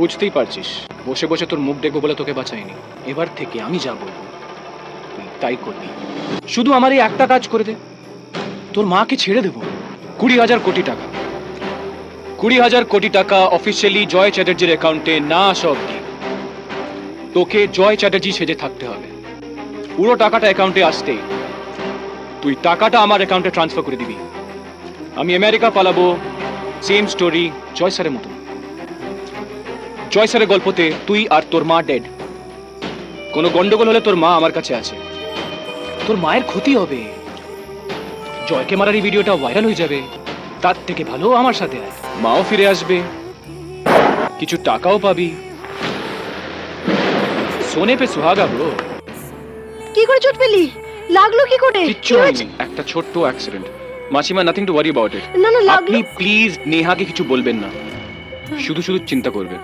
বুঝতেই পারছিস। বসে বসে তোর মুখ দেখব বলে তোকে বাঁচাইনি। এবার থেকে আমি যা বলব, তুই তাই করবি। শুধু আমার এই একটা কাজ করে দে। তোর মাকে ছেড়ে দেবো। কুড়ি হাজার কোটি টাকা। কুড়ি হাজার কোটি টাকা অফিসিয়ালি জয় চ্যাটার্জির অ্যাকাউন্টে না আসা অব্দি তোকে জয় চ্যাটার্জি সেজে থাকতে হবে। পুরো টাকাটা অ্যাকাউন্টে আসতেই তুই টাকাটা আমার অ্যাকাউন্টে ট্রান্সফার করে দিবি। আমি আমেরিকা পালাবো। সেম স্টোরি জয় স্যারের মতো জয় স্যারের গল্পতে তুই আর তোর মা ডেড কোনো গন্ডগোল হলে তোর মা আমার কাছে আছে। তোর মায়ের ক্ষতি হবে। জয়কে মারার এই ভিডিওটা ভাইরাল হয়ে যাবে। তার থেকে ভালো আমার সাথে আয় মাও ফিরে আসবে। কিছু টাকাও পাবি। সোনে পে সুহাগা ব্রো। কি করে চোট পেলি? লাগল কি করে? কিচ্ছু হয়নি। একটা ছোট্ট অ্যাক্সিডেন্ট মাসিমা nothing to worry about it না না লাগল। আপনি প্লিজ নেহাকে কিছু বলবেন না। শুধু শুধু চিন্তা করবে